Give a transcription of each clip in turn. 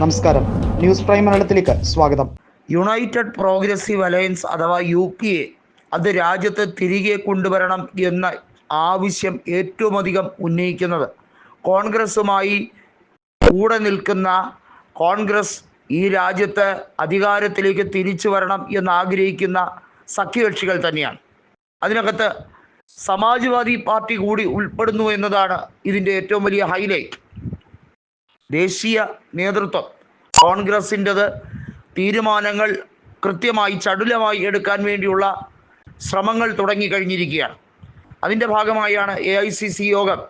നമസ്കാരം. News prime മലയാളത്തിലേക്ക് സ്വാഗതം. യുണൈറ്റഡ് പ്രോഗ്രസീവ് അലയൻസ് അഥവാ യു പി എ അത് രാജ്യത്ത് തിരികെ കൊണ്ടുവരണം എന്ന ആവശ്യം ഏറ്റവും അധികം ഉന്നയിക്കുന്നത്. കോൺഗ്രസുമായി കൂടെ നിൽക്കുന്ന കോൺഗ്രസ് ഈ രാജ്യത്ത് അധികാരത്തിലേക്ക് തിരിച്ചു വരണം എന്ന് ആഗ്രഹിക്കുന്ന സഖ്യകക്ഷികൾ തന്നെയാണ്. അതിനകത്ത് സമാജ്വാദി പാർട്ടി കൂടി ഉൾപ്പെടുന്നു എന്നതാണ് ഇതിന്റെ ഏറ്റവും വലിയ ഹൈലൈറ്റ് ദേശീയ നേതൃത്വം. കോൺഗ്രസിന്റെത് തീരുമാനങ്ങൾ കൃത്യമായി ചടുലമായി എടുക്കാൻ വേണ്ടിയുള്ള ശ്രമങ്ങൾ തുടങ്ങിക്കഴിഞ്ഞിരിക്കുകയാണ് അതിന്റെ ഭാഗമായാണ് എ ഐ സി സി യോഗം.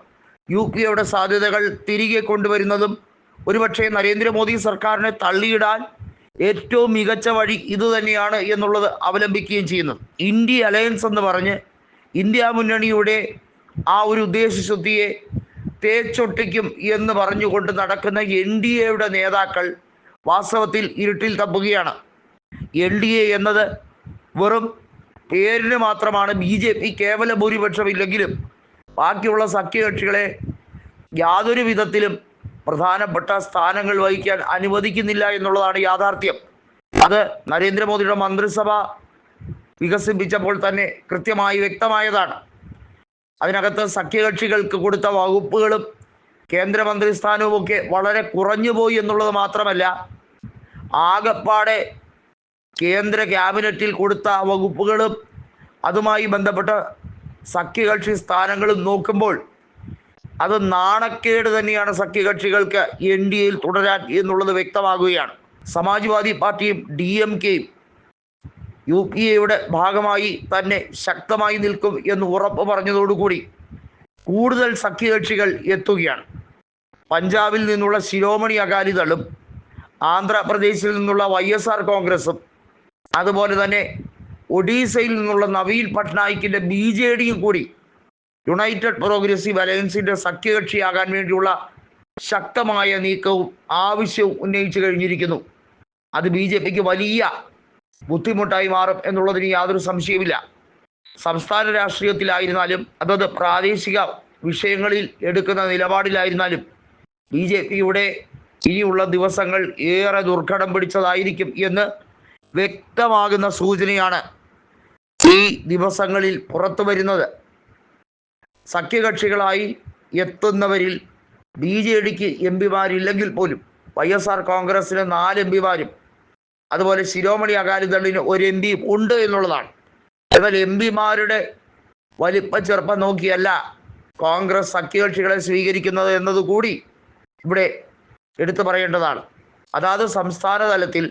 യു പി എയുടെ സാധ്യതകൾ തിരികെ കൊണ്ടുവരുന്നതും ഒരുപക്ഷെ നരേന്ദ്രമോദി സർക്കാരിനെ തള്ളിയിടാൻ ഏറ്റവും മികച്ച വഴി ഇതുതന്നെയാണ് എന്നുള്ളത് അവലംബിക്കുകയും ചെയ്യുന്നത്. ഇന്ത്യ അലയൻസ് എന്ന് പറഞ്ഞ് ഇന്ത്യ മുന്നണിയുടെ ആ ഒരു ഉദ്ദേശശുദ്ധിയെ തേച്ചൊട്ടിക്കും എന്ന് പറഞ്ഞുകൊണ്ട് നടക്കുന്ന എൻ ഡി എയുടെ നേതാക്കൾ വാസ്തവത്തിൽ ഇരുട്ടിൽ തപ്പുകയാണ്. എൻ ഡി എ എന്നത് വെറും പേരിന് മാത്രമാണ്. ബി ജെ പി കേവല ഭൂരിപക്ഷമില്ലെങ്കിലും ബാക്കിയുള്ള സഖ്യകക്ഷികളെ യാതൊരു വിധത്തിലും പ്രധാനപ്പെട്ട സ്ഥാനങ്ങൾ വഹിക്കാൻ അനുവദിക്കുന്നില്ല എന്നുള്ളതാണ് യാഥാർത്ഥ്യം. അത് നരേന്ദ്രമോദിയുടെ മന്ത്രിസഭ വികസിപ്പിച്ചപ്പോൾ തന്നെ കൃത്യമായി വ്യക്തമായതാണ്. അതിനകത്ത് സഖ്യകക്ഷികൾക്ക് കൊടുത്ത വകുപ്പുകളും കേന്ദ്രമന്ത്രി സ്ഥാനവുമൊക്കെ വളരെ കുറഞ്ഞുപോയി എന്നുള്ളത് മാത്രമല്ല ആകപ്പാടെ കേന്ദ്ര ക്യാബിനറ്റിൽ കൊടുത്ത വകുപ്പുകളും അതുമായി ബന്ധപ്പെട്ട സഖ്യകക്ഷി സ്ഥാനങ്ങളും നോക്കുമ്പോൾ അത് നാണക്കേട് തന്നെയാണ് സഖ്യകക്ഷികൾക്ക് എൻ ഡി എയിൽ തുടരാൻ എന്നുള്ളത് വ്യക്തമാകുകയാണ്. സമാജ്വാദി പാർട്ടിയും ഡി എം കെയും യു പി എയുടെ ഭാഗമായി തന്നെ ശക്തമായി നിൽക്കും എന്ന് ഉറപ്പ് പറഞ്ഞതോടുകൂടി കൂടുതൽ സഖ്യകക്ഷികൾ എത്തുകയാണ്. പഞ്ചാബിൽ നിന്നുള്ള ശിരോമണി അകാലിദളും ആന്ധ്രാപ്രദേശിൽ നിന്നുള്ള വൈ എസ് ആർ കോൺഗ്രസും അതുപോലെ തന്നെ ഒഡീസയിൽ നിന്നുള്ള നവീൻ പട്നായിക്കിന്റെ ബി ജെ ഡിയും കൂടി യുണൈറ്റഡ് പ്രോഗ്രസീവ് അലയൻസിന്റെ സഖ്യകക്ഷിയാകാൻ വേണ്ടിയുള്ള ശക്തമായ നീക്കവും ആവശ്യവും ഉന്നയിച്ചു കഴിഞ്ഞിരിക്കുന്നു. അത് ബി വലിയ ബുദ്ധിമുട്ടായി മാറും എന്നുള്ളതിന് യാതൊരു സംശയമില്ല സംസ്ഥാന രാഷ്ട്രീയത്തിലായിരുന്നാലും അതത് പ്രാദേശിക വിഷയങ്ങളിൽ എടുക്കുന്ന നിലപാടിലായിരുന്നാലും ബി ജെ പിയുടെ ഇനിയുള്ള ദിവസങ്ങൾ ഏറെ ദുർഘടം പിടിച്ചതായിരിക്കും എന്ന് വ്യക്തമാകുന്ന സൂചനയാണ് ഈ ദിവസങ്ങളിൽ പുറത്തു വരുന്നത്. സഖ്യകക്ഷികളായി എത്തുന്നവരിൽ ബി ജെ ഡിക്ക് എം പിമാരില്ലെങ്കിൽ പോലും വൈ എസ് ആർ കോൺഗ്രസിന് നാല് എം പിമാരും അതുപോലെ ശിരോമണി അകാലിദളിന് ഒരു എം പി ഉണ്ട് എന്നുള്ളതാണ്. എന്നാൽ എം പിമാരുടെ വലിപ്പ ചെറുപ്പം നോക്കിയല്ല കോൺഗ്രസ് സഖ്യകക്ഷികളെ സ്വീകരിക്കുന്നത് എന്നതുകൂടി ഇവിടെ എടുത്തു പറയേണ്ടതാണ്. അതാത് സംസ്ഥാന തലത്തിൽ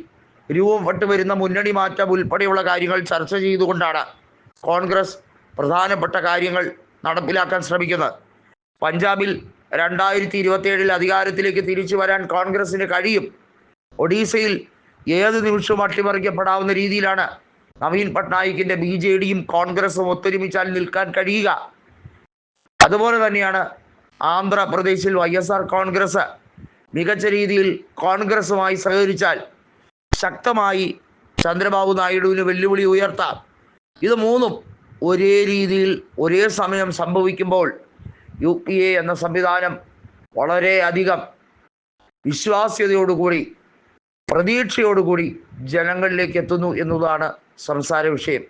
രൂപപ്പെട്ടു വരുന്ന മുന്നണി മാറ്റം ഉൾപ്പെടെയുള്ള കാര്യങ്ങൾ ചർച്ച ചെയ്തുകൊണ്ടാണ് കോൺഗ്രസ് പ്രധാനപ്പെട്ട കാര്യങ്ങൾ നടപ്പിലാക്കാൻ ശ്രമിക്കുന്നത്. പഞ്ചാബിൽ രണ്ടായിരത്തി ഇരുപത്തിയേഴിൽ അധികാരത്തിലേക്ക് തിരിച്ചു വരാൻ കോൺഗ്രസിന് കഴിയും. ഒഡീസയിൽ ഏത് നിമിഷവും അട്ടിമറിക്കപ്പെടാവുന്ന രീതിയിലാണ് നവീൻ പട്നായിക്കിന്റെ ബി ജെ ഡിയും കോൺഗ്രസും ഒത്തൊരുമിച്ചാൽ നിൽക്കാൻ കഴിയുക. അതുപോലെ തന്നെയാണ് ആന്ധ്രാപ്രദേശിൽ വൈ എസ് ആർ കോൺഗ്രസ് മികച്ച രീതിയിൽ കോൺഗ്രസുമായി സഹകരിച്ചാൽ ശക്തമായി ചന്ദ്രബാബു നായിഡുവിന് വെല്ലുവിളി ഉയർത്താം. ഇത് മൂന്നും ഒരേ രീതിയിൽ ഒരേ സമയം സംഭവിക്കുമ്പോൾ യു പി എ എന്ന സംവിധാനം വളരെയധികം വിശ്വാസ്യതയോടുകൂടി പ്രതീക്ഷയോടുകൂടി ജനങ്ങളിലേക്ക് എത്തുന്നു എന്നതാണ് സംസാര വിഷയം.